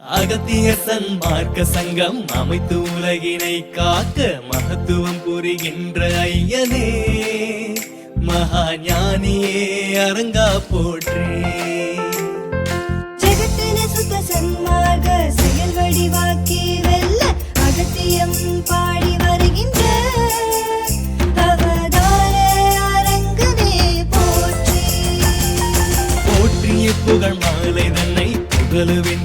அகத்திய சன்மார்க்க சங்கம் அமைத்து உலகினை காக்க மகத்துவம் புரிகின்ற ஐயனே. மகா ஞானியே அரங்கா போற்றே. ஜெகத்தின சுத்த சன்மார்க்க செயல் வடிவாக்கி வெல்ல அகத்தியம் பாடி வருகின்ற அவதார அரங்கனே போற்றி. போற்றிய புகழ் மாலை தன்னை புகழுவின்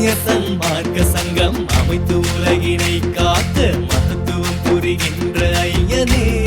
அகத்திய சன்மார்க்க சங்கம் அமைத்து உலகினை காத்து மகத்துவம் புரிகின்ற ஐயனே.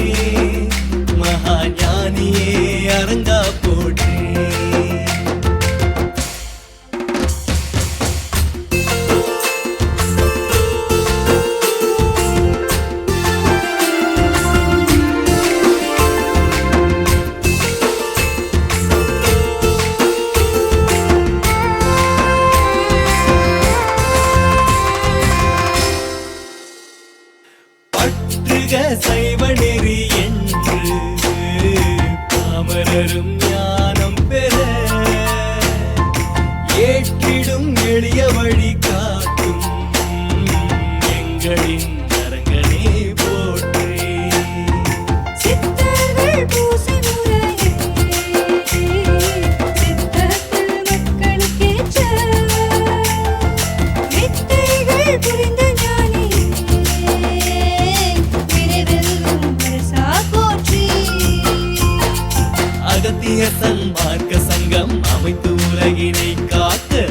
பற்றுக சைவ நெறி என்று பாமரரும் ஞானம் பெற ஏற்றிடும் எளிய வழி அகத்திய சன்மார்க்க சங்கம் அமைத்து உலகினை காத்து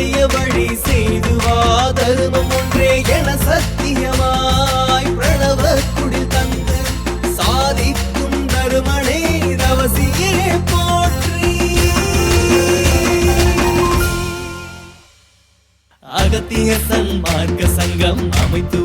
எளிய வழி செய்து வா. தருமம் ஒன்றே என சத்தியமாய் பிரணவ குடில் தந்து சாதிக்கும் தருமனே தவசியே போற்றி. அகத்திய சன்மார்க்க சங்கம் அமைத்து